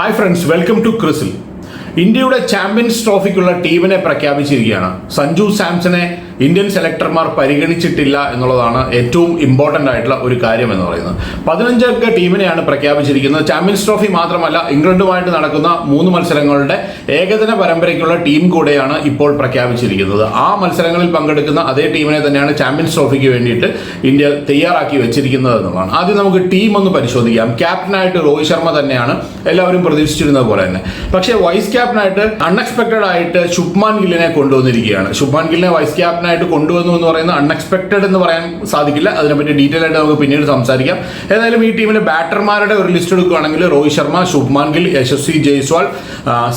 Hi friends welcome to ക്രിസിൽ ഇന്ത്യയുടെ champions ട്രോഫിക്കുള്ള ടീമിനെ പ്രഖ്യാപിച്ചിരിക്കുകയാണ്. സഞ്ജു സാംസനെ ഇന്ത്യൻ സെലക്ടർമാർ പരിഗണിച്ചിട്ടില്ല എന്നുള്ളതാണ് ഏറ്റവും ഇമ്പോർട്ടന്റ് ആയിട്ടുള്ള ഒരു കാര്യം എന്ന് പറയുന്നത്. പതിനഞ്ചംഗ ടീമിനെയാണ് പ്രഖ്യാപിച്ചിരിക്കുന്നത്. ചാമ്പ്യൻസ് ട്രോഫി മാത്രമല്ല ഇംഗ്ലണ്ടുമായിട്ട് നടക്കുന്ന മൂന്ന് മത്സരങ്ങളുടെ ഏകദിന പരമ്പരയ്ക്കുള്ള ടീം കൂടെയാണ് ഇപ്പോൾ പ്രഖ്യാപിച്ചിരിക്കുന്നത്. ആ മത്സരങ്ങളിൽ പങ്കെടുക്കുന്ന അതേ ടീമിനെ തന്നെയാണ് ചാമ്പ്യൻസ് ട്രോഫിക്ക് വേണ്ടിയിട്ട് ഇന്ത്യ തയ്യാറാക്കി വെച്ചിരിക്കുന്നത് എന്നുള്ളതാണ്. ആദ്യം നമുക്ക് ടീം ഒന്ന് പരിശോധിക്കാം. ക്യാപ്റ്റനായിട്ട് രോഹിത് ശർമ്മ തന്നെയാണ് എല്ലാവരും പ്രതീക്ഷിച്ചിരുന്നത് പോലെ തന്നെ. പക്ഷേ വൈസ് ക്യാപ്റ്റനായിട്ട് അൺഎക്സ്പെക്റ്റഡ് ആയിട്ട് ശുഭ്മാൻ ഗില്ലിനെ കൊണ്ടുവന്നിരിക്കുകയാണ്. ശുഭ്മാൻ ഗില്ലിനെ വൈസ് ക്യാപ്റ്റനായിട്ട് കൊണ്ടുവന്നു എന്ന് പറയുന്നത് അൺഎക്സ്പെക്റ്റഡ് എന്ന് പറയാൻ സാധിക്കില്ല. അതിനെപ്പറ്റി ഡീറ്റെയിൽ ആയിട്ട് നമുക്ക് പിന്നീട് സംസാരിക്കാം. ഏതായാലും ഈ ടീമിലെ ബാറ്റർമാരുടെ ഒരു ലിസ്റ്റ് എടുക്കുകയാണെങ്കിൽ രോഹിത് ശർമ്മ ശുഭ്മാൻ ഗിൽ യശസ്വി ജയ്സ്വാൾ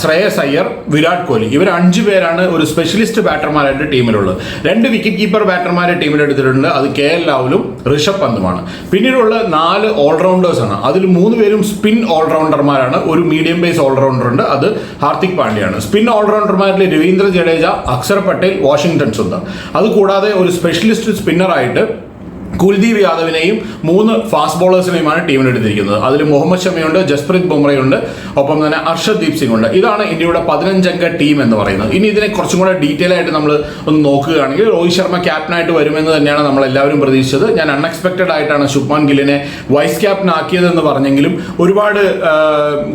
ശ്രേയസ് അയ്യർ വിരാട് കോഹ്ലി ഇവർ അഞ്ചു പേരാണ് ഒരു സ്പെഷ്യലിസ്റ്റ് ബാറ്റർമാരായിട്ട് ടീമിലുള്ളത് രണ്ട് വിക്കറ്റ് കീപ്പർ ബാറ്റർമാരെ ടീമിലെടുത്തിട്ടുണ്ട് അത് കെ എൽ രാഹുലും ഋഷഭ് പന്തുമാണ്. പിന്നീടുള്ള നാല് ഓൾറൗണ്ടേഴ്സാണ് അതിൽ മൂന്ന് പേരും സ്പിൻ ഓൾറൗണ്ടർമാരാണ് ഒരു മീഡിയം ബേസ് ഓൾറൗണ്ടർ ഉണ്ട്. അത് ഹാർദിക് പാണ്ഡ്യയാണ്. സ്പിൻ ഓൾറൗണ്ടർമാരിൽ രവീന്ദ്ര ജഡേജ അക്ഷർ പട്ടേൽ വാഷിംഗ്ടൺ സുന്ദർ. അതുകൂടാതെ ഒരു സ്പെഷ്യലിസ്റ്റ് സ്പിന്നറായിട്ട് കുൽദീപ് യാദവിനെയും മൂന്ന് ഫാസ്റ്റ് ബോളേഴ്സിനെയുമാണ് ടീമിൽ എടുത്തിരിക്കുന്നത്. അതിൽ മുഹമ്മദ് ഷമിയുണ്ട് ജസ്പ്രീത് ബുംറയുണ്ട് ഒപ്പം തന്നെ അർഷദ്ദീപ് സിംഗ് ഉണ്ട് ഇതാണ് ഇന്ത്യയുടെ പതിനഞ്ചംഗ ടീം എന്ന് പറയുന്നത്. ഇനി ഇതിനെ കുറച്ചും കൂടെ ഡീറ്റെയിൽ ആയിട്ട് നമ്മൾ ഒന്ന് നോക്കുകയാണെങ്കിൽ രോഹിത് ശർമ്മ ക്യാപ്റ്റനായിട്ട് വരുമെന്ന് തന്നെയാണ് നമ്മൾ എല്ലാവരും പ്രതീക്ഷിച്ചത്. ഞാൻ അൺഎക്സ്പെക്റ്റഡ് ആയിട്ടാണ് ശുഭ്മാൻ ഗില്ലിനെ വൈസ് ക്യാപ്റ്റൻ ആക്കിയതെന്ന് പറഞ്ഞെങ്കിലും ഒരുപാട്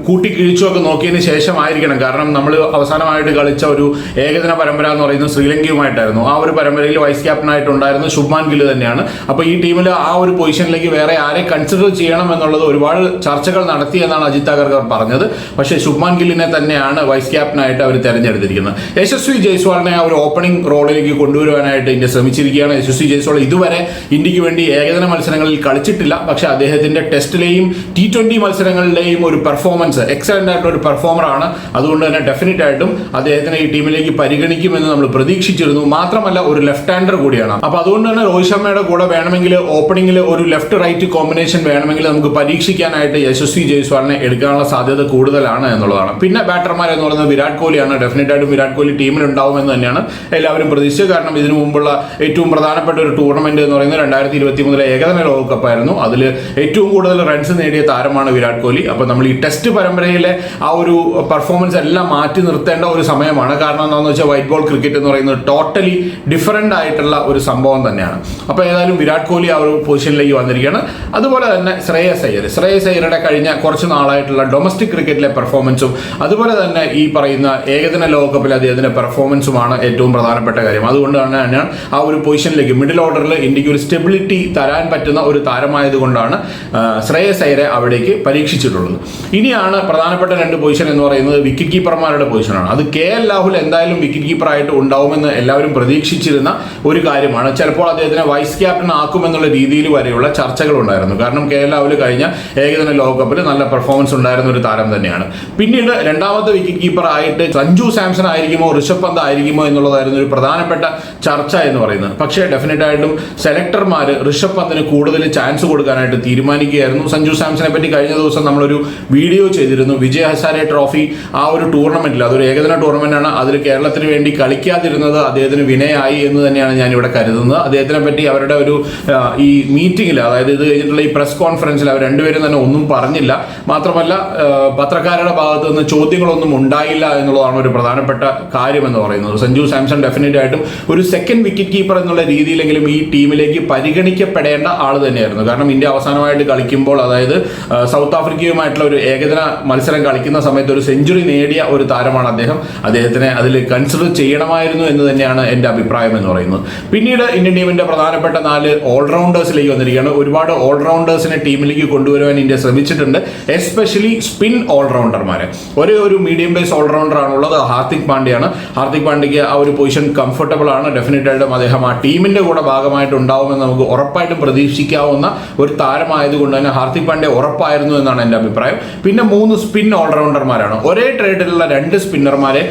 കൂട്ടിക്കിഴിച്ചുമൊക്കെ നോക്കിയതിന് ശേഷമായിരിക്കണം. കാരണം നമ്മൾ അവസാനമായിട്ട് കളിച്ച ഒരു ഏകദിന പരമ്പര എന്ന് പറയുന്നത് ശ്രീലങ്കയുമായിട്ടായിരുന്നു. ആ ഒരു പരമ്പരയിൽ വൈസ് ക്യാപ്റ്റനായിട്ടുണ്ടായിരുന്നത് ശുഭ്മാൻ ഗില്ല് തന്നെയാണ്. അപ്പോൾ ഈ ടീമിൽ ആ ഒരു പൊസിഷനിലേക്ക് വേറെ ആരെ കൺസിഡർ ചെയ്യണം എന്നുള്ളത് ഒരുപാട് ചർച്ചകൾ നടത്തി എന്നാണ് അജിത് അഗർക്കർ പറഞ്ഞത്. പക്ഷേ ശുഭ്മാൻ ഗില്ലിനെ തന്നെയാണ് വൈസ് ക്യാപ്റ്റനായിട്ട് അവർ തെരഞ്ഞെടുത്തിരിക്കുന്നത്. യശസ്വി ജയ്സ്വാളിനെ ആ ഒരു ഓപ്പണിംഗ് റോളിലേക്ക് കൊണ്ടുവരുവാനായിട്ട് ഇന്ത്യ ശ്രമിച്ചിരിക്കുകയാണ്. യശസ്വി ജയ്സ്വാൾ ഇതുവരെ ഇന്ത്യയ്ക്ക് വേണ്ടി ഏകദിന മത്സരങ്ങളിൽ കളിച്ചിട്ടില്ല. പക്ഷേ അദ്ദേഹത്തിന്റെ ടെസ്റ്റിലെയും ടി ട്വന്റി മത്സരങ്ങളിലെയും ഒരു പെർഫോമൻസ് എക്സലന്റ് ആയിട്ടുള്ള ഒരു പെർഫോമറാണ് അതുകൊണ്ട് തന്നെ ഡെഫിനറ്റ് ആയിട്ടും അദ്ദേഹത്തിനെ ഈ ടീമിലേക്ക് പരിഗണിക്കുമെന്ന് നമ്മൾ പ്രതീക്ഷിച്ചിരുന്നു. മാത്രമല്ല ഒരു ലെഫ്റ്റ് ഹാൻഡർ കൂടിയാണ്. അപ്പൊ അതുകൊണ്ട് തന്നെ രോഹിത് ശർമ്മയുടെ കൂടെ വേണമെങ്കിൽ ഓപ്പണിംഗിൽ ഒരു ലെഫ്റ്റ് റൈറ്റ് കോമ്പിനേഷൻ വേണമെങ്കിൽ നമുക്ക് പരീക്ഷിക്കാനായിട്ട് യശസ്വി ജയ്സ്വാളിനെ എടുക്കാനുള്ള സാധ്യത കൂടുതലാണ് എന്നുള്ളതാണ്. പിന്നെ ബാറ്റർമാർ എന്ന് പറയുന്നത് വിരാട് കോഹ്ലിയാണ്. ഡെഫിനറ്റ് ആയിട്ടും വിരാട് കോഹ്ലി ടീമിൽ ഉണ്ടാവുമെന്ന് തന്നെയാണ് എല്ലാവരും പ്രതീക്ഷിച്ചത്. കാരണം ഇതിനു മുമ്പുള്ള ഏറ്റവും പ്രധാനപ്പെട്ട ഒരു ടൂർണമെന്റ് എന്ന് പറയുന്നത് രണ്ടായിരത്തി ഇരുപത്തി മൂന്നിലെ ഏകദിന ലോകകപ്പായിരുന്നു അതിൽ ഏറ്റവും കൂടുതൽ റൺസ് നേടിയ താരമാണ് വിരാട് കോഹ്ലി. അപ്പോൾ നമ്മൾ ഈ ടെസ്റ്റ് പരമ്പരയിലെ ആ ഒരു പെർഫോമൻസ് എല്ലാം മാറ്റി നിർത്തേണ്ട ഒരു സമയമാണ്. കാരണം എന്താണെന്ന് വെച്ചാൽ വൈറ്റ് ബോൾ ക്രിക്കറ്റ് എന്ന് പറയുന്നത് ടോട്ടലി ഡിഫറെന്റ് ആയിട്ടുള്ള ഒരു സംഭവം തന്നെയാണ്. അപ്പോൾ ഏതായാലും വിരാട് കോഹ്ലി ആ ഒരു പൊസിഷനിലേക്ക് വന്നിരിക്കുകയാണ്. അതുപോലെ തന്നെ ശ്രേയസ് അയ്യർ. ശ്രേയസ് അയ്യരുടെ കഴിഞ്ഞ കുറച്ച് നാളായിട്ടുള്ള ഡൊമസ്റ്റിക് ക്രിക്കറ്റിലെ പെർഫോമൻസും അതുപോലെ തന്നെ ഈ പറയുന്ന ഏകദിന ലോകകപ്പിൽ അദ്ദേഹത്തിന്റെ പെർഫോമൻസുമാണ് ഏറ്റവും പ്രധാനപ്പെട്ട കാര്യം. അതുകൊണ്ട് തന്നെയാണ് ആ ഒരു പൊസിഷനിലേക്ക് മിഡിൽ ഓർഡറിൽ ഇന്ത്യയ്ക്ക് ഒരു സ്റ്റെബിലിറ്റി തരാൻ പറ്റുന്ന ഒരു താരമായതുകൊണ്ടാണ് ശ്രേയസ് അയ്യരെ അവിടേക്ക് പരീക്ഷിച്ചിട്ടുള്ളത്. ഇനിയാണ് പ്രധാനപ്പെട്ട രണ്ട് പൊസിഷൻ എന്ന് പറയുന്നത് വിക്കറ്റ് കീപ്പർമാരുടെ പൊസിഷനാണ്. അത് കെ എൽ രാഹുൽ എന്തായാലും വിക്കറ്റ് കീപ്പറായിട്ട് ഉണ്ടാവുമെന്ന് എല്ലാവരും പ്രതീക്ഷിച്ചിരുന്ന ഒരു കാര്യമാണ്. ചിലപ്പോൾ അദ്ദേഹത്തിനെ വൈസ് ക്യാപ്റ്റൻ ആക്കുമെന്നുള്ള രീതിയിൽ വരെയുള്ള ചർച്ചകൾ ഉണ്ടായിരുന്നു. കാരണം കെ എൽ രാഹുൽ കഴിഞ്ഞ ഏകദിന ലോകകപ്പിൽ നല്ല പെർഫോമൻസ് ഉണ്ടായിരുന്ന ഒരു താരം തന്നെയാണ്. പിന്നീട് രണ്ടാമത്തെ വിക്കറ്റ് കീപ്പർ ആയിട്ട് സഞ്ജു സാംസൺ ആയിരിക്കുമോ ഋഷഭ് പന്ത് ആയിരിക്കുമോ എന്നുള്ളതായിരുന്നു ഒരു പ്രധാനപ്പെട്ട ചർച്ച എന്ന് പറയുന്നത്. പക്ഷേ ഡെഫിനറ്റ് ആയിട്ടും സെലക്ടർമാർ ഋഷഭ് പന്തിന് കൂടുതൽ ചാൻസ് കൊടുക്കാനായിട്ട് തീരുമാനിക്കുകയായിരുന്നു. സഞ്ജു സാംസനെ പറ്റി കഴിഞ്ഞ ദിവസം നമ്മളൊരു വീഡിയോ ചെയ്തിരുന്നു. വിജയ് ഹസാരെ ട്രോഫി ആ ഒരു ടൂർണമെന്റിൽ അതൊരു ഏകദിന ടൂർണമെന്റാണ് അതിൽ കേരളത്തിന് വേണ്ടി കളിക്കാതിരുന്നത് അദ്ദേഹത്തിന് വിനയായി എന്ന് തന്നെയാണ് ഞാൻ ഇവിടെ കരുതുന്നത്. അദ്ദേഹത്തിനെ പറ്റി അവരുടെ ഒരു ഈ മീറ്റിംഗിൽ അതായത് ഇത് കഴിഞ്ഞിട്ടുള്ള ഈ പ്രസ് കോൺഫറൻസിൽ അവർ രണ്ടുപേരും തന്നെ ഒന്നും പറഞ്ഞില്ല. മാത്രമല്ല പത്രക്കാരുടെ ഭാഗത്ത് നിന്ന് ചോദ്യങ്ങളൊന്നും ഉണ്ടായില്ല എന്നുള്ളതാണ് ഒരു പ്രധാനപ്പെട്ട കാര്യം എന്ന് പറയുന്നത്. സഞ്ജു സാംസൺ ഡെഫിനറ്റ് ആയിട്ടും ഒരു സെക്കൻഡ് വിക്കറ്റ് കീപ്പർ എന്നുള്ള രീതിയിലെങ്കിലും ഈ ടീമിലേക്ക് പരിഗണിക്കപ്പെടേണ്ട ആൾ തന്നെയായിരുന്നു. കാരണം ഇന്ത്യ അവസാനമായിട്ട് കളിക്കുമ്പോൾ അതായത് സൗത്ത് ആഫ്രിക്കയുമായിട്ടുള്ള ഒരു ഏകദിന മത്സരം കളിക്കുന്ന സമയത്ത് ഒരു സെഞ്ചുറി നേടിയ ഒരു താരമാണ് അദ്ദേഹം. അദ്ദേഹത്തിനെ അതിൽ കൺസിഡർ ചെയ്യണമായിരുന്നു എന്ന് തന്നെയാണ് എന്റെ അഭിപ്രായം എന്ന് പറയുന്നത്. പിന്നീട് ഇന്ത്യൻ ടീമിന്റെ പ്രധാനപ്പെട്ട നാല് ഓൾറൗണ്ടേഴ്സിലേക്ക് വന്നിരിക്കുകയാണ്. ഒരുപാട് ഓൾറൗണ്ടേഴ്സിനെ ടീമിലേക്ക് കൊണ്ടുവരുവാൻ ഇന്ത്യ ശ്രമിച്ചിട്ടുണ്ട്. എസ്പെഷ്യലി സ്പിൻ ഓൾറൗണ്ടർമാരെ. ഒരേ ഒരു മീഡിയം ബേസ് ഓൾറൗണ്ടർ ആണുള്ളത് ഹാർദിക് പാണ്ഡ്യയാണ്. ഹാർദിക് പാണ്ഡ്യയ്ക്ക് ആ ഒരു പൊസിഷൻ കംഫർട്ടബിൾ ആണ്. ഡെഫിനറ്റ് ആയിട്ടും അദ്ദേഹം ആ ടീമിന്റെ കൂടെ ഭാഗമായിട്ട് ഉണ്ടാവുമെന്ന് നമുക്ക് ഉറപ്പായിട്ടും പ്രതീക്ഷിക്കാവുന്ന ഒരു താരമായതുകൊണ്ട് തന്നെ ഹാർദിക് പാണ്ഡ്യ ഉറപ്പായിരുന്നു എന്നാണ് എന്റെ അഭിപ്രായം. പിന്നെ മൂന്ന് സ്പിൻ ഓൾറൗണ്ടർമാരാണ്. ഒരേ ട്രേഡിലുള്ള രണ്ട് സ്പിന്നർമാരെ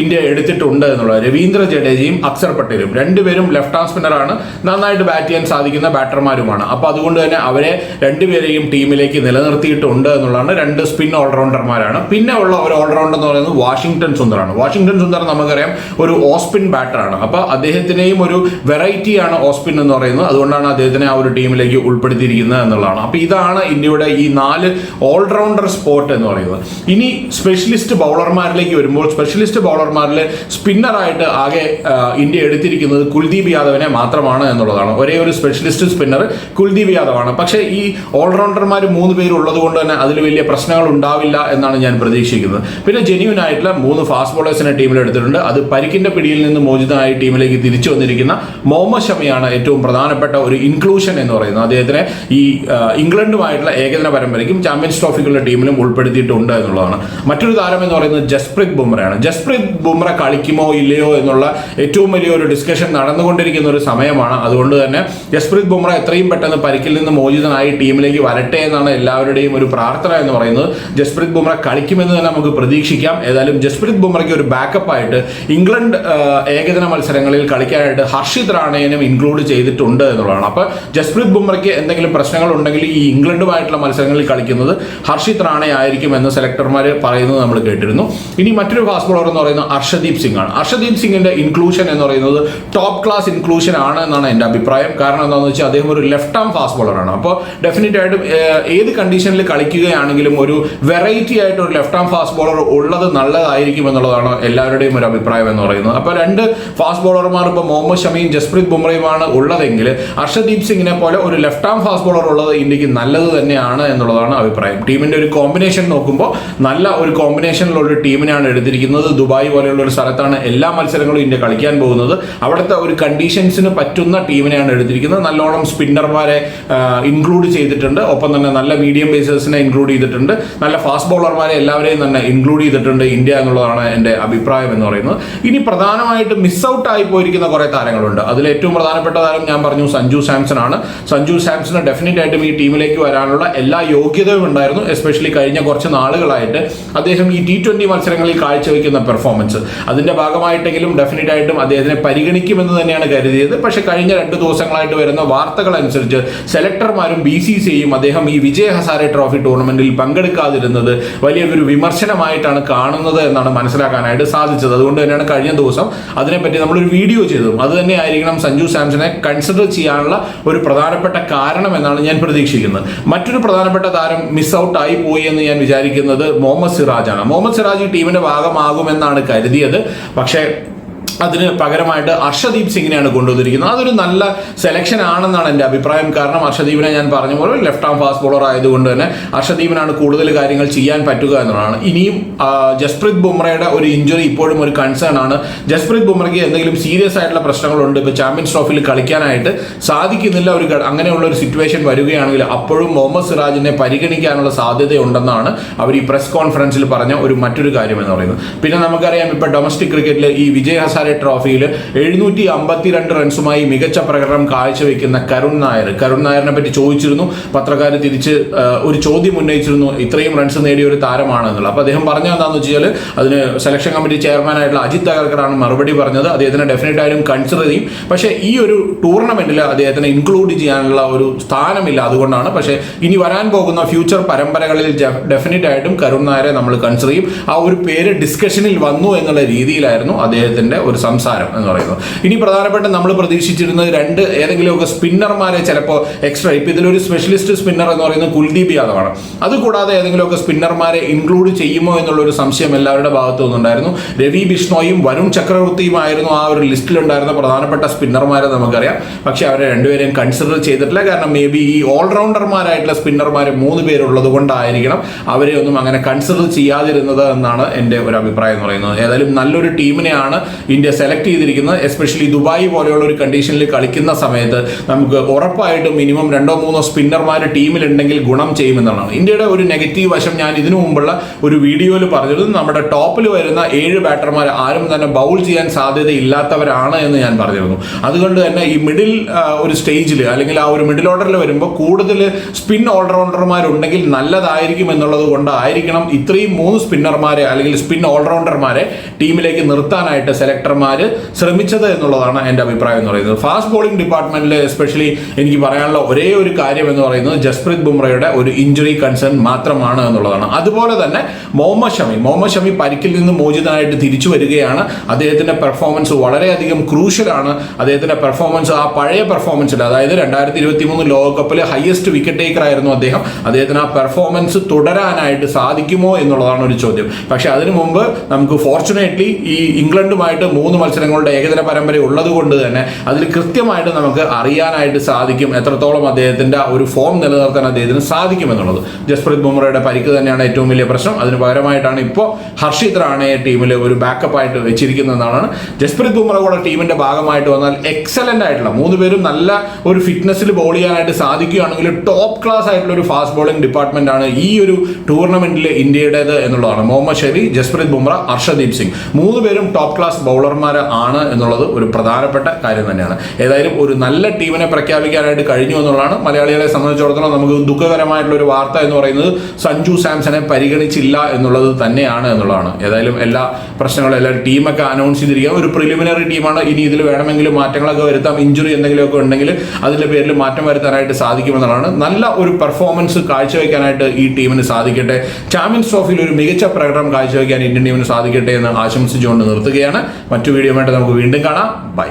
ഇന്ത്യ എടുത്തിട്ടുണ്ട് എന്നുള്ളത് രവീന്ദ്ര ജഡേജയും അക്സർ പട്ടേലും. രണ്ടുപേരും ലെഫ്റ്റ് ഹാൻഡ് സ്പിന്നറാണ്. നന്നായിട്ട് ബാറ്റ് ചെയ്യാൻ സാധിക്കുന്ന. സാധിക്കുന്ന ബാറ്റർമാരുമാണ് അപ്പോൾ അതുകൊണ്ട് തന്നെ അവരെ രണ്ടുപേരെയും ടീമിലേക്ക് നിലനിർത്തിയിട്ടുണ്ട് എന്നുള്ളതാണ് രണ്ട് സ്പിൻ ഓൾറൗണ്ടർമാരാണ് പിന്നെ ഉള്ള ഒരു ഓൾറൗണ്ടർ എന്ന് പറയുന്നത് വാഷിംഗ്ടൺ സുന്ദറാണ്. വാഷിംഗ്ടൺ സുന്ദർ നമുക്കറിയാം ഒരു ഓസ്പിൻ ബാറ്ററാണ് അപ്പോൾ അദ്ദേഹത്തിനെയും ഒരു വെറൈറ്റിയാണ് ഓസ്പിൻ എന്ന് പറയുന്നത്. അതുകൊണ്ടാണ് അദ്ദേഹത്തിനെ ആ ഒരു ടീമിലേക്ക് ഉൾപ്പെടുത്തിയിരിക്കുന്നത് എന്നുള്ളതാണ്. അപ്പോൾ ഇതാണ് ഇന്ത്യയുടെ ഈ നാല് ഓൾറൗണ്ടർ സ്പോട്ട് എന്ന് പറയുന്നത്. ഇനി സ്പെഷ്യലിസ്റ്റ് ബൗളർമാരിലേക്ക് വരുമ്പോൾ സ്പെഷ്യലിസ്റ്റ് ബൗളർമാരിൽ സ്പിന്നറായിട്ട് ആകെ ഇന്ത്യ എടുത്തിരിക്കുന്നത് കുൽദീപ് യാദവിനെ മാത്രമാണ് എന്നുള്ളതാണ്. ഒരേ ഒരു സ്പെഷ്യലിസ്റ്റ് സ്പിന്നർ കുൽദീപ് യാദവാണ് പക്ഷേ ഈ ഓൾറൗണ്ടർമാർ മൂന്ന് പേര് ഉള്ളത് കൊണ്ട് തന്നെ അതിൽ വലിയ പ്രശ്നങ്ങൾ ഉണ്ടാവില്ല എന്നാണ് ഞാൻ പ്രതീക്ഷിക്കുന്നത്. പിന്നെ ജെന്യൂൻ ആയിട്ടുള്ള മൂന്ന് ഫാസ്റ്റ് ബോളേഴ്സിനെ ടീമിൽ എടുത്തിട്ടുണ്ട്. അത് പരിക്കിന്റെ പിടിയിൽ നിന്ന് മോചിതമായി ടീമിലേക്ക് തിരിച്ചു വന്നിരിക്കുന്ന മുഹമ്മദ് ഷമിയാണ് ഏറ്റവും പ്രധാനപ്പെട്ട ഒരു ഇൻക്ലൂഷൻ എന്ന് പറയുന്നത്. അദ്ദേഹത്തിനെ ഈ ഇംഗ്ലണ്ടുമായിട്ടുള്ള ഏകദിന പരമ്പരയ്ക്കും ചാമ്പ്യൻസ് ട്രോഫിക്കുള്ള ടീമിലും ഉൾപ്പെടുത്തിയിട്ടുണ്ട് എന്നുള്ളതാണ്. മറ്റൊരു താരം എന്ന് പറയുന്നത് ജസ്പ്രീത് ബുംറയാണ്. ജസ്പ്രീത് ബുംറ കളിക്കുമോ ഇല്ലയോ എന്നുള്ള ഏറ്റവും വലിയ ഒരു ഡിസ്കഷൻ നടന്നുകൊണ്ടിരിക്കുന്ന ഒരു സമയമാണ്. അതുകൊണ്ട് തന്നെ ജസ്പ്രീത് ബുംറ എത്രയും പെട്ടെന്ന് പരിക്കിൽ നിന്ന് മോചിതനായി ടീമിലേക്ക് വരട്ടെ എന്നാണ് എല്ലാവരുടെയും ഒരു പ്രാർത്ഥന എന്ന് പറയുന്നത്. ജസ്പ്രീത് ബുംറ കളിക്കുമെന്ന് തന്നെ നമുക്ക് പ്രതീക്ഷിക്കാം. ഏതായാലും ജസ്പ്രീത് ബുംറയ്ക്ക് ഒരു ബാക്കപ്പ് ആയിട്ട് ഇംഗ്ലണ്ട് ഏകദിന മത്സരങ്ങളിൽ കളിക്കാനായിട്ട് ഹർഷിത് റാണേനും ഇൻക്ലൂഡ് ചെയ്തിട്ടുണ്ട് എന്നുള്ളതാണ്. അപ്പോൾ ജസ്പ്രീത് ബുംറയ്ക്ക് എന്തെങ്കിലും പ്രശ്നങ്ങൾ ഉണ്ടെങ്കിൽ ഈ ഇംഗ്ലണ്ടുമായിട്ടുള്ള മത്സരങ്ങളിൽ കളിക്കുന്നത് ഹർഷിത് റാണെ ആയിരിക്കും എന്ന് സെലക്ടർമാർ പറയുന്നത് നമ്മൾ കേട്ടിരുന്നു. ഇനി മറ്റൊരു ഫാസ്റ്റ് ബോളർ എന്ന് പറയുന്നത് അർഷദീപ് സിംഗ് ആണ്. അർഷദീപ് സിംഗിന്റെ ഇൻക്ലൂഷൻ എന്ന് പറയുന്നത് ടോപ്പ് ക്ലാസ് ഇൻക്ലൂഷൻ ആണ് എന്നാണ് എന്റെ അഭിപ്രായം. കാരണം എന്താണെന്ന് വെച്ചാൽ അദ്ദേഹം ഒരു ലെഫ്റ്റ് ആം ഫാസ്റ്റ് ബോളറാണ് അപ്പോൾ ഡെഫിനറ്റ് ആയിട്ടും ഏത് കണ്ടീഷനിൽ കളിക്കുകയാണെങ്കിലും ഒരു വെറൈറ്റി ആയിട്ട് ഒരു ലെഫ്റ്റ് ആം ഫാസ്റ്റ് ബോളർ ഉള്ളത് നല്ലതായിരിക്കും എന്നുള്ളതാണ് എല്ലാവരുടെയും ഒരു അഭിപ്രായം എന്ന് പറയുന്നത്. അപ്പോൾ രണ്ട് ഫാസ്റ്റ് ബോളർമാർ ഇപ്പോൾ മുഹമ്മദ് ഷമിയും ജസ്പ്രീത് ബുംറയുമാണ് ഉള്ളതെങ്കിൽ അർഷദീപ് സിംഗിനെ പോലെ ഒരു ലെഫ്റ്റ് ആം ഫാസ്റ്റ് ബോളർ ഉള്ളത് ഇന്ത്യയ്ക്ക് നല്ലത് തന്നെയാണ് എന്നുള്ളതാണ് അഭിപ്രായം. ടീമിന്റെ ഒരു കോമ്പിനേഷൻ നോക്കുമ്പോൾ നല്ല ഒരു കോമ്പിനേഷനിലുള്ള ഒരു ടീമിനാണ് എടുത്തിരിക്കുന്നത്. ദുബായ് പോലെയുള്ള ഒരു സ്ഥലത്താണ് എല്ലാ മത്സരങ്ങളും ഇന്ത്യ കളിക്കാൻ പോകുന്നത്. അവിടുത്തെ ഒരു കണ്ടീഷൻസിന് പറ്റുന്ന ടീമിനെയാണ് എടുത്തിരിക്കുന്നത്. നല്ലോണം സ്പിന്നർമാരെ ഇൻക്ലൂഡ് ചെയ്തിട്ടുണ്ട്. ഒപ്പം തന്നെ നല്ല മീഡിയം ബേസേഴ്സിനെ ഇൻക്ലൂഡ് ചെയ്തിട്ടുണ്ട്. നല്ല ഫാസ്റ്റ് ബോളർമാരെ എല്ലാവരെയും തന്നെ ഇൻക്ലൂഡ് ചെയ്തിട്ടുണ്ട് ഇന്ത്യ എന്നുള്ളതാണ് എന്റെ അഭിപ്രായം എന്ന് പറയുന്നത്. ഇനി പ്രധാനമായിട്ട് മിസ് ഔട്ട് ആയി പോയിരിക്കുന്ന കുറേ താരങ്ങളുണ്ട്. അതിൽ ഏറ്റവും പ്രധാനപ്പെട്ട താരം ഞാൻ പറഞ്ഞു സഞ്ജു സാംസൺ ആണ്. സഞ്ജു സാംസണ് ഡെഫിനറ്റ് ആയിട്ടും ഈ ടീമിലേക്ക് വരാനുള്ള എല്ലാ യോഗ്യതയും ഉണ്ടായിരുന്നു എസ്പെഷ്യലി കഴിഞ്ഞ കുറച്ച് നാളുകളായിട്ട്. അദ്ദേഹം ഈ ടി ട്വന്റി മത്സരങ്ങളിൽ കാഴ്ചവെക്കുന്ന പെർഫോമൻസ് അതിന്റെ ഭാഗമായിട്ടെങ്കിലും ഡെഫിനറ്റ് ആയിട്ടും അദ്ദേഹത്തിനെ പരിഗണിക്കുമെന്ന് തന്നെയാണ് കരുതിയത്. പക്ഷെ കഴിഞ്ഞ രണ്ട് ദിവസങ്ങളായിട്ട് വരുന്ന വാർത്തകൾ അനുസരിച്ച് സെലക്ടർമാരും ബി സി സിയും അദ്ദേഹം ഈ വിജയ ഹസാരെ ട്രോഫി ടൂർണമെന്റിൽ പങ്കെടുക്കാതിരുന്നത് വലിയൊരു വിമർശനമായിട്ടാണ് കാണുന്നത് എന്നാണ് മനസ്സിലാക്കാനായിട്ട് സാധിച്ചത്. അതുകൊണ്ട് തന്നെയാണ് കഴിഞ്ഞ ദിവസം അതിനെപ്പറ്റി നമ്മളൊരു വീഡിയോ ചെയ്തതും. അത് തന്നെ ആയിരിക്കണം സഞ്ജു സാംസനെ കൺസിഡർ ചെയ്യാനുള്ള ഒരു പ്രധാനപ്പെട്ട കാരണം എന്നാണ് ഞാൻ പ്രതീക്ഷിക്കുന്നത്. മറ്റൊരു പ്രധാനപ്പെട്ട താരം മിസ് ഔട്ട് ആയി പോയി എന്ന് ഞാൻ വിചാരിക്കുന്നത് മുഹമ്മദ് സിറാജാണ്. മുഹമ്മദ് സിറാജ് ടീമിന്റെ ഭാഗമാകുമെന്നാണ് കരുതിയത്. പക്ഷേ അതിന് പകരമായിട്ട് അർഷദീപ് സിംഗിനെയാണ് കൊണ്ടുവന്നിരിക്കുന്നത്. അതൊരു നല്ല സെലക്ഷൻ ആണെന്നാണ് എന്റെ അഭിപ്രായം. കാരണം അർഷദീപിനെ ഞാൻ പറഞ്ഞ പോലെ ലെഫ്റ്റ് ആം ഫാസ്റ്റ് ബോളർ ആയതുകൊണ്ട് തന്നെ അർഷദീപിനാണ് കൂടുതൽ കാര്യങ്ങൾ ചെയ്യാൻ പറ്റുക എന്നുള്ളതാണ്. ഇനിയും ജസ്പ്രീത് ബുംറയുടെ ഒരു ഇഞ്ചുറി ഇപ്പോഴും ഒരു കൺസേൺ ആണ്. ജസ്പ്രീത് ബുംറയ്ക്ക് എന്തെങ്കിലും സീരിയസ് ആയിട്ടുള്ള പ്രശ്നങ്ങളുണ്ട് ഇപ്പോൾ ചാമ്പ്യൻസ് ട്രോഫിയിൽ കളിക്കാനായിട്ട് സാധിക്കുന്നില്ല ഒരു അങ്ങനെയുള്ള ഒരു സിറ്റുവേഷൻ വരികയാണെങ്കിൽ അപ്പോഴും മുഹമ്മദ് സിറാജിനെ പരിഗണിക്കാനുള്ള സാധ്യതയുണ്ടെന്നാണ് അവർ ഈ പ്രസ് കോൺഫറൻസിൽ പറഞ്ഞ ഒരു മറ്റൊരു കാര്യം എന്ന് പറയുന്നത്. പിന്നെ നമുക്കറിയാം ഇപ്പോൾ ഡൊമസ്റ്റിക് ക്രിക്കറ്റിൽ ഈ വിജയ് ട്രോഫിയിൽ എഴുന്നൂറ്റി അമ്പത്തിരണ്ട് റൺസുമായി മികച്ച പ്രകടനം കാഴ്ചവെക്കുന്ന കരുൺ നായർ. കരുൺ നായറിനെ പറ്റി ചോദിച്ചിരുന്നു. പത്രക്കാർ തിരിച്ച് ഒരു ചോദ്യം ഉന്നയിച്ചിരുന്നു. ഇത്രയും റൺസ് നേടിയ ഒരു താരമാണ് എന്നുള്ളത് അപ്പോൾ അദ്ദേഹം പറഞ്ഞത് എന്താണെന്ന് വെച്ചാൽ അതിന് സെലക്ഷൻ കമ്മിറ്റി ചെയർമാനായിട്ടുള്ള അജിത് അഗർക്കറാണ് മറുപടി പറഞ്ഞത്. അദ്ദേഹത്തിന് ഡെഫിനറ്റ് ആയാലും കൺസിഡർ ചെയ്യും. പക്ഷേ ഈ ഒരു ടൂർണമെന്റിൽ അദ്ദേഹത്തിനെ ഇൻക്ലൂഡ് ചെയ്യാനുള്ള ഒരു സ്ഥാനമില്ല അതുകൊണ്ടാണ്. പക്ഷേ ഇനി വരാൻ പോകുന്ന ഫ്യൂച്ചർ പരമ്പരകളിൽ ഡെഫിനറ്റ് ആയിട്ടും കരുൺ നായരെ നമ്മൾ കൺസിഡർ ചെയ്യും. ആ ഒരു പേര് ഡിസ്കഷനിൽ വന്നു എന്നുള്ള രീതിയിലായിരുന്നു അദ്ദേഹത്തിന്റെ ഒരു സംസാരം എന്ന് പറയുന്നത് ഇനി പ്രധാനപ്പെട്ട നമ്മൾ പ്രതീക്ഷിച്ചിരുന്നത് രണ്ട് ഏതെങ്കിലുമൊക്കെ സ്പിന്നർമാരെ ചിലപ്പോൾ എക്സ്ട്രാ ഇപ്പം ഇതിലൊരു സ്പെഷ്യലിസ്റ്റ് സ്പിന്നർ എന്ന് പറയുന്നത് കുൽദീപ് യാദവാണ്. അതുകൂടാതെ ഏതെങ്കിലുമൊക്കെ സ്പിന്നർമാരെ ഇൻക്ലൂഡ് ചെയ്യുമോ എന്നുള്ളൊരു സംശയം എല്ലാവരുടെ ഭാഗത്തു നിന്നുണ്ടായിരുന്നു. രവി ബിഷ്ണോയും വരുൺ ചക്രവർത്തിയുമായിരുന്നു ആ ഒരു ലിസ്റ്റിലുണ്ടായിരുന്ന പ്രധാനപ്പെട്ട സ്പിന്നർമാരെ നമുക്കറിയാം. പക്ഷേ അവരെ രണ്ടുപേരെയും കൺസിഡർ ചെയ്തിട്ടില്ല. കാരണം മേ ബി ഈ ഓൾറൗണ്ടർമാരായിട്ടുള്ള സ്പിന്നർമാർ മൂന്ന് പേരുള്ളത് കൊണ്ടായിരിക്കണം അവരെ ഒന്നും അങ്ങനെ കൺസിഡർ ചെയ്യാതിരുന്നത് എന്നാണ് എന്റെ ഒരു അഭിപ്രായം എന്ന് പറയുന്നത്. ഏതായാലും നല്ലൊരു ടീമിനെയാണ് ഇന്ത്യ സെലക്ട് ചെയ്തിരിക്കുന്നത് എസ്പെഷ്യലി ദുബായ് പോലെയുള്ള ഒരു കണ്ടീഷനിൽ കളിക്കുന്ന സമയത്ത് നമുക്ക് ഉറപ്പായിട്ടും മിനിമം രണ്ടോ മൂന്നോ സ്പിന്നർമാർ ടീമിലുണ്ടെങ്കിൽ ഗുണം ചെയ്യുമെന്നാണ്. ഇന്ത്യയുടെ ഒരു നെഗറ്റീവ് വശം ഞാൻ ഇതിനു മുമ്പുള്ള ഒരു വീഡിയോയിൽ പറഞ്ഞിരുന്നു നമ്മുടെ ടോപ്പിൽ വരുന്ന ഏഴ് ബാറ്റർമാർ ആരും തന്നെ ബൗൾ ചെയ്യാൻ സാധ്യതയില്ലാത്തവരാണ് എന്ന് ഞാൻ പറഞ്ഞിരുന്നു. അതുകൊണ്ട് തന്നെ ഈ മിഡിൽ ഒരു സ്റ്റേജിൽ അല്ലെങ്കിൽ ആ ഒരു മിഡിൽ ഓർഡറിൽ വരുമ്പോൾ കൂടുതൽ സ്പിൻ ഓൾറൗണ്ടർമാരുണ്ടെങ്കിൽ നല്ലതായിരിക്കും എന്നുള്ളത് കൊണ്ടായിരിക്കണം ഇത്രയും മൂന്ന് സ്പിന്നർമാരെ അല്ലെങ്കിൽ സ്പിൻ ഓൾറൗണ്ടർമാരെ ടീമിലേക്ക് നിർത്താനായിട്ട് സെലക്ടർമാർ സെലക്ടർമാർ ശ്രമിച്ചത് എന്നുള്ളതാണ് എന്റെ അഭിപ്രായം എന്ന് പറയുന്നത്. ഫാസ്റ്റ് ബോളിംഗ് ഡിപ്പാർട്ട്മെന്റിൽ എസ്പെഷ്യലി എനിക്ക് പറയാനുള്ള ഒരേ ഒരു കാര്യം എന്ന് പറയുന്നത് ജസ്പ്രീത് ബുംറയുടെ ഒരു ഇഞ്ചുറി കൺസേൺ മാത്രമാണ് എന്നുള്ളതാണ്. അതുപോലെ തന്നെ മുഹമ്മദ് ഷമി. മുഹമ്മദ് ഷമി പരിക്കിൽ നിന്ന് മോചിതനായിട്ട് തിരിച്ചു വരികയാണ്. അദ്ദേഹത്തിന്റെ പെർഫോമൻസ് വളരെയധികം ക്രൂഷ്യലാണ് അദ്ദേഹത്തിന്റെ പെർഫോമൻസ് ആ പഴയ പെർഫോമൻസിൽ അതായത് രണ്ടായിരത്തി ഇരുപത്തി മൂന്ന് ലോകകപ്പിലെ ഹയസ്റ്റ് വിക്കറ്റ് ടേക്കർ ആയിരുന്നു അദ്ദേഹം. അദ്ദേഹത്തിന് ആ പെർഫോമൻസ് തുടരാനായിട്ട് സാധിക്കുമോ എന്നുള്ളതാണ് ഒരു ചോദ്യം. പക്ഷേ അതിനു മുമ്പ് നമുക്ക് ഫോർച്ചുനേറ്റ്ലി ഈ ഇംഗ്ലണ്ടുമായിട്ട് മൂന്ന് മത്സരങ്ങളുടെ ഏകദിന പരമ്പര ഉള്ളത് കൊണ്ട് തന്നെ അതിൽ കൃത്യമായിട്ട് നമുക്ക് അറിയാനായിട്ട് സാധിക്കും എത്രത്തോളം അദ്ദേഹത്തിന്റെ ഒരു ഫോം നിലനിർത്താൻ അദ്ദേഹത്തിന് സാധിക്കും എന്നുള്ളത് ജസ്പ്രീത് ബുംറയുടെ പരിക്ക് തന്നെയാണ് ഏറ്റവും വലിയ പ്രശ്നം. അതിന് പകരമായിട്ടാണ് ഇപ്പോൾ ഹർഷിത് റാണയെ ടീമിൽ ഒരു ബാക്കപ്പ് ആയിട്ട് വെച്ചിരിക്കുന്നതാണ് ജസ്പ്രീത് ബുംറ കൂടെ ടീമിന്റെ ഭാഗമായിട്ട് വന്നാൽ എക്സലന്റ് ആയിട്ടുള്ള മൂന്ന് പേരും നല്ല ഒരു ഫിറ്റ്നസ്സിൽ ബോൾ ചെയ്യാനായിട്ട് സാധിക്കുകയാണെങ്കിൽ ടോപ്പ് ക്ലാസ് ആയിട്ടുള്ള ഒരു ഫാസ്റ്റ് ബോളിംഗ് ഡിപ്പാർട്ട്മെന്റ് ആണ് ഈ ഒരു ടൂർണമെന്റിൽ ഇന്ത്യയുടേത് എന്നുള്ളതാണ്. മുഹമ്മദ് ഷെരി ജസ്പ്രീത് ബുംറ ഹർഷദീപ് സിംഗ്. മൂന്ന് പേരും ടോപ്പ് ക്ലാസ് ബൗളർമാർ ആണ് എന്നുള്ളത് ഒരു പ്രധാനപ്പെട്ട കാര്യം തന്നെയാണ്. ഏതായാലും ഒരു നല്ല ടീമിനെ പ്രഖ്യാപിക്കാനായിട്ട് കഴിഞ്ഞു എന്നുള്ളതാണ് മലയാളികളെ സംബന്ധിച്ചിടത്തോളം നമുക്ക് ദുഃഖകരമായിട്ടുള്ള ഒരു വാർത്ത എന്ന് പറയുന്നത് സഞ്ജു സാംസനെ പരിഗണിച്ചില്ല എന്നുള്ളത് തന്നെയാണ് എന്നുള്ളതാണ്. ഏതായാലും എല്ലാ പ്രശ്നങ്ങളും എല്ലാ ടീമൊക്കെ അനൗൺസ് ചെയ്തിരിക്കുക ഒരു പ്രിലിമിനറി ടീമാണ്. ഇനി ഇതിൽ വേണമെങ്കിൽ മാറ്റങ്ങളൊക്കെ വരുത്താം. ഇഞ്ചുറി എന്തെങ്കിലുമൊക്കെ ഉണ്ടെങ്കിൽ അതിന്റെ പേരിൽ മാറ്റം വരുത്താനായിട്ട് സാധിക്കുമെന്നുള്ളതാണ്. നല്ല ഒരു പെർഫോമൻസ് കാഴ്ചവെക്കാനായിട്ട് ഈ ടീമിന് സാധിക്കട്ടെ. ചാമ്പ്യൻസ് ട്രോഫിയിൽ ഒരു മികച്ച പ്രകടനം കാഴ്ചവെക്കാൻ ഇന്ത്യൻ ടീമിന് സാധിക്കട്ടെ എന്ന് ആശംസിച്ചുകൊണ്ട് നിർത്തുകയാണ്. മറ്റു വീഡിയോ നമുക്ക് വീണ്ടും കാണാം. ബൈ.